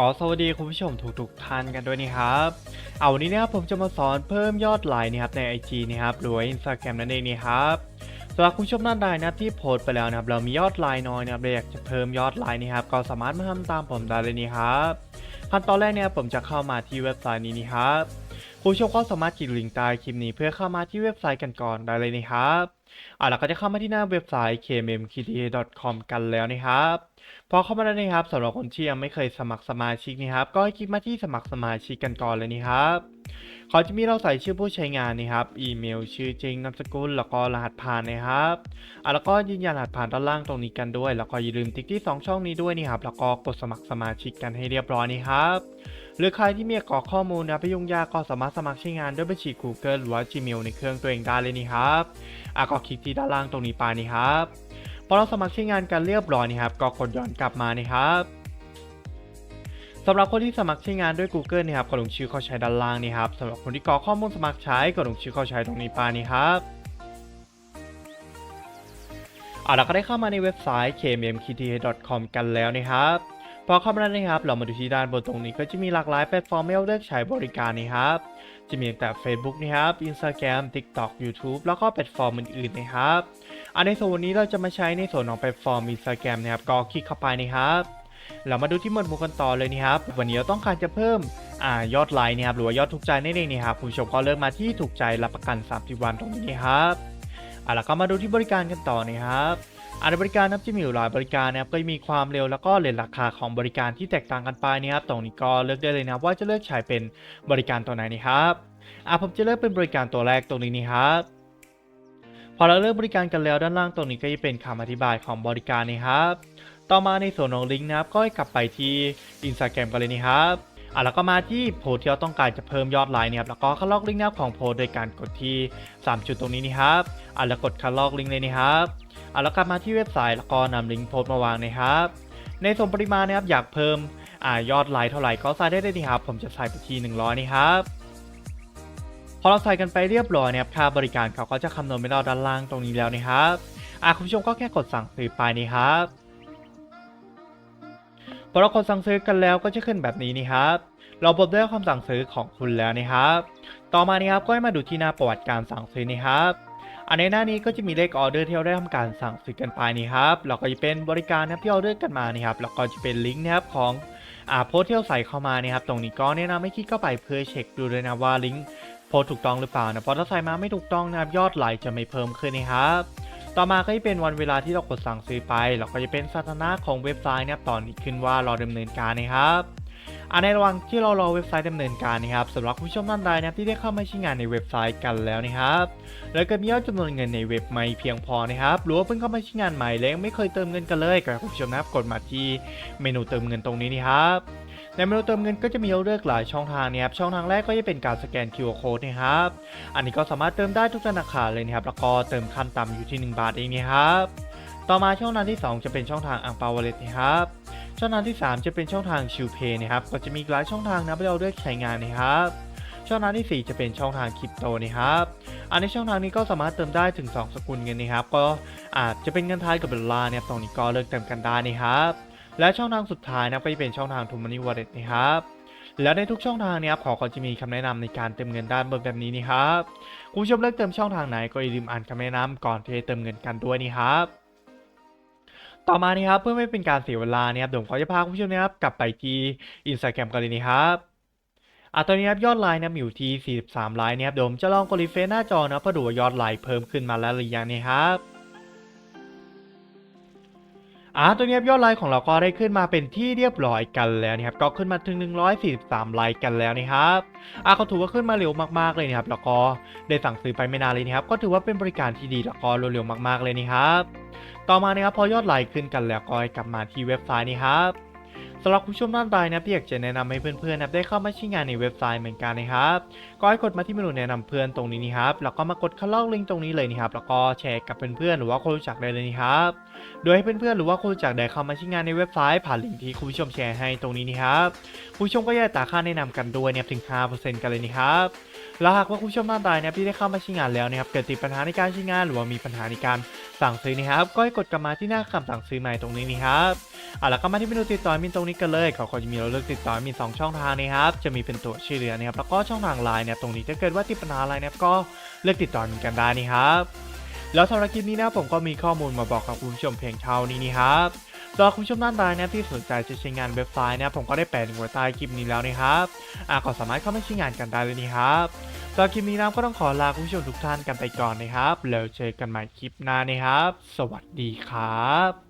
ก็สวัสดีคุณผู้ชมทุกๆท่านกันด้วยนะครับ เอาวันนี้นะครับผมจะมาสอนเพิ่มยอดไลน์นะครับใน IG นะครับหรือว่า Instagram นั่นเองนะครับสำหรับคุณผู้ชมท่านใดนะครับที่โพสต์ไปแล้วนะครับเรามียอดไลน์น้อยนะครับเราอยากจะเพิ่มยอดไลน์นะครับก็สามารถมาทำตามผมได้เลยนี่ครับขั้นตอนแรกเนี่ยผมจะเข้ามาที่เว็บไซต์นี้นี่ครับคุณผู้ชมก็สามารถคลิกลิงก์ใต้คลิปนี้เพื่อเข้ามาที่เว็บไซต์กันก่อนได้เลยนี่ครับอ่าแล้วก็จะเข้ามาที่หน้าเว็บไซต์ kmmkta.com กันแล้วนะครับ พอเข้ามาแล้วนะครับสำหรับคนที่ยังไม่เคยสมัครสมาชิกนะครับ ก็ให้คลิกมาที่สมัครสมาชิกกันก่อนเลยนี่ครับเขาจะมีเราใส่ชื่อผู้ใช้งานนะครับ อีเมล ชื่อจริง นามสกุล แล้วก็รหัสผ่านนะครับอะแล้วก็ยืนยันรหัสผ่านด้านล่างตรงนี้กันด้วย แล้วก็อย่าลืมติ๊กที่ 2 ช่องนี้ด้วยนี่ครับ แล้วก็กดสมัครสมาชิกกันให้เรียบร้อยนี่ครับหรือใครที่มีกรอกข้อมูลนะไม่ยุ่งยากก็สามารถสมัครใช้งานด้วยบัญชี Google หรือว่า Gmail ในเครื่องตัวเองได้เลยนี่ครับอะก็คลิกที่ด้านล่างตรงนี้ไปนี่ครับ พอเราสมัครใช้งานกันเรียบร้อยนะครับ ก็กดย้อนกลับมานะครับสำหรับคนที่สมัครใช้งานด้วย Google นะครับก็ลงชื่อเข้าใช้ด้านล่างนี่ครับสำหรับคนที่กรอกข้อมูลสมัครใช้ก็ลงชื่อเข้าใช้ตรงนี้ไปนี่ครับเอาเราก็ได้เข้ามาในเว็บไซต์ kmmkta.com กันแล้วนะครับพอเข้ามาแล้วนะครับ เรามาดูที่ด้านบนตรงนี้ก็จะมีหลากหลายแพลตฟอร์มให้เราเลือกใช้บริการนะครับ จะมีตั้งแต่ Facebook นะครับ Instagram TikTok YouTube แล้วก็แพลตฟอร์มอื่นๆนะครับ อันในส่วนวันนี้เราจะมาใช้ในส่วนของแพลตฟอร์ม Instagram นะครับก็คลิกเข้าไปนะครับ เรามาดูที่หมวดหมู่กันต่อเลยนะครับ วันนี้เราต้องการจะเพิ่มอยอดไลค์นะครับหรือว่ายอดถูกใจนั่นเองนะครับคุณผู้ชมก็เลือกมาที่ถูกใจรับประกัน 30 วันตรงนี้นะครับอ่าแล้วก็มาดูที่บริการกันต่อนะครับอันในบริการนับจะมีอยู่หลายบริการนะครับก็มีความเร็วแล้วก็เรทราคาของบริการที่แตกต่างกันไปนะครับตรงนี้ก็เลือกได้เลยนะว่าจะเลือกใช้เป็นบริการตัวไหนนะครับอ่าผมจะเลือกเป็นบริการตัวแรกตรงนี้นี่ครับ พอเราเลือกบริการกันแล้วด้านล่างตรงนี้ก็จะเป็นคำอธิบายของบริการนะครับ ต่อมาในส่วนของลิงก์นะครับก็ให้กลับไปที่ Instagram กันเลยนี่ครับอะแล้วก็มาที่โพสที่เราต้องการจะเพิ่มยอดไลน์นะครับแล้วก็คัดลอกลิงก์นะครับของโพสโดยการกดที่ 3 จุดตรงนี้นี่ครับอะแล้วกดคัดลอกลิงก์เลยนี่ครับอะแล้วกลับมาที่เว็บไซต์แล้วก็นำลิงก์โพสมาวางนะครับ ในส่วนปริมาณนะครับอยากเพิ่มอ่ายอดไลน์เท่าไหร่ก็ใส่ได้เลยนี่ครับผมจะใส่ไปที่100นี่ครับ พอเราใส่กันไปเรียบร้อยนะครับค่าบริการเขาก็จะคำนวณไม่เราด้านล่างตรงนี้แล้วนะครับอะคุณผู้ชมก็แค่กดสั่งซื้อไปนี่ครับพอเรากดสั่งซื้อกันแล้วก็จะขึ้นแบบนี้นี่ครับเราบดด้คำสั่งซื้อของคุณแล้วนะครับ ต่อมานี่ครับก็ให้มาดูที่หน้าประวัติการสั่งซื้อนี่ครับ อันในหน้านี้ก็จะมีเลขออเดอร์ที่เราได้ทำการสั่งซื้อกันไปนี่ครับแล้วก็จะเป็นบริการนะครับที่เราเลือกกันมานี่ครับ แล้วก็จะเป็นลิงก์นะครับของอ่าโพสที่เราใส่เข้ามานี่ครับ ตรงนี้ก็แนะนำให้คลิกเข้าไปเพื่อเช็คดูด้วยนะว่าลิงก์ โพสถูกต้องหรือเปล่านะเพราะถ้าใส่มาไม่ถูกต้องนะครับยอดไลค์จะไม่เพิ่มขึ้นนะครับ ต่อมาก็จะเป็นวันเวลาที่เรากดสั่งซื้อไปแล้วก็จะเป็นสถานะของเว็บไซต์นะครับตอนนี้ขึ้นว่ารอดำเนินการนะครับอันในระหว่างที่เรารอเว็บไซต์ดำเนินการนะครับสำหรับผู้ชมท่านใดนะครับที่ได้เข้ามาใช้งานในเว็บไซต์กันแล้วนะครับ แล้วก็มียอดจำนวนเงินในเว็บไม่เพียงพอนะครับ หรือว่าเพิ่งเข้ามาใช้งานใหม่แล้วยังไม่เคยเติมเงินกันเลยก็ให้คุณผู้ชมนะครับกดมาที่เมนูเติมเงินตรงนี้นี่ครับ ในเมนูเติมเงินก็จะมีเลือกหลายช่องทางนะครับช่องทางแรกก็จะเป็นการสแกน QR code นะครับอันนี้ก็สามารถเติมได้ทุกธนาคารเลยนะครับแล้วก็เติมขั้นต่ำอยู่ที่ 1 บาทเองนะครับต่อมาช่องทางที่ 2 จะเป็นช่องทางอังเปาวอลเล็ตนะครับช่องทางที่ 3 จะเป็นช่องทางชิวเพย์นะครับก็จะมีหลายช่องทางนะให้เราเลือกใช้งานนะครับช่องทางที่ 4 จะเป็นช่องทางคริปโตนะครับ อันในช่องทางนี้ก็สามารถเติมได้ถึง 2 สกุลเงินนะครับ ก็อาจจะเป็นเงินไทยกับดอลลาร์เนี่ยตรงนี้ก็เลือกเติมกันได้นะครับ และช่องทางสุดท้ายนะก็จะเป็นช่องทาง t ูมันนี่วอลเล็ตนะครับแล้วในทุกช่องทางเนี้ครับขอก็จะมีคำแนะนำในการเติมเงินด้านบนแบบนี้นี่ครับคุณผู้ชมเลือกเติมช่องทางไหนก็อย่าลืมอ่านคำแนะนำก่อนที่จะเติมเงินกันด้วยนี่ครับ ต่อมานี่ครับเพื่อไม่เป็นการเสียเวลาเนี่ยครับผมขอจะพาคุณผู้ชมนะครับกลับไปที่ Instagram กันเลยนี่ครับอะตอนนี้ครับยอดไลน์นะอยู่ที่ 43 ไลน์นะครับเดี๋ยวผมจะลองกดรีเฟรชหน้าจอนะเพื่อดูว่ายอดไลน์เพิ่มขึ้นมาแล้วหรือยังนี่ครับ อ่าตัวนี้ยอดไลค์ของเราก็ได้ขึ้นมาเป็นที่เรียบร้อยกันแล้วนะครับก็ขึ้นมาถึง 143 ไลค์กันแล้วนะครับอ่าก็ถือว่าขึ้นมาเร็วมากๆเลยนะครับแล้วก็ได้สั่งซื้อไปไม่นานเลยนะครับก็ถือว่าเป็นบริการที่ดีแล้วก็รวดเร็วมาก ๆเลยนะครับต่อมานะครับพอยอดไลค์ขึ้นกันแล้วก็กลับมาที่เว็บไซต์นี้ครับ สำหรับผู้ชมท่านใดนะครับที่อยากจะแนะนำให้เพื่อนๆนะได้เข้ามาใช้งานในเว็บไซต์เหมือนกันนะครับก็ให้กดมาที่เมนูแนะนำเพื่อนตรงนี้นี่ครับแล้วก็มากดคัดลอกลิงก์ตรงนี้เลยนี่ครับแล้วก็แชร์กับเพื่อนๆหรือว่าคนรู้จักได้เลยนี่ครับโดยให้เพื่อนๆหรือว่าคนรู้จักได้เข้ามาใช้งานในเว็บไซต์ผ่านลิงก์ที่คุณผู้ชมแชร์ให้ตรงนี้นี่ครับคุณผู้ชมก็จะได้ตาค่าแนะนำกันด้วยเนี่ยถึง 5%กันเลยนี่ครับแล้วหากว่าคุณผู้ชมท่านใดนะที่ได้เข้ามาใช้งานแล้วนะครับเกิดติดปัญหาในการใช้งาน หรือว่ามีปัญหาในการสั่งซื้อนะครับก็ให้กดกลับมาที่หน้าคำสั่งซื้อใหม่ตรงนี้นี่ครับ อะแล้วก็มาที่เมนูติดต่อมินตรงนี้กันเลยเขาก็จะมีเราเลือกติดต่อมี2ช่องทางนะครับจะมีเป็นตัวชื่อเรือนะครับแล้วก็ช่องทางไลน์เนี่ยตรงนี้ถ้าเกิดว่าติดปัญหาอะไรเนะครับก็เลือกติดต่อมินกันได้นี่ครับแล้วสำหรับคลิปนี้นะผมก็มีข้อมูลมาบอกกับคุณผู้ชมเพียงเท่านี้นี่ครับสำหรับคุณผู้ชมท่านใดนะที่สนใจจะใช้งานเว็บไซต์นะผมก็ได้แปะลิงก์ไว้ใต้คลิปนี้แล้วนะครับอะก็สามารถเข้ามาใช้งานกันได้เลยนี่ครับสำหรับคลิปนี้นะก็ต้องขอลาคุณผู้ชมทุกท่านกันไปก่อนนะครับแล้วเจอกันใหม่คลิปหน้านะครับ สวัสดีครับ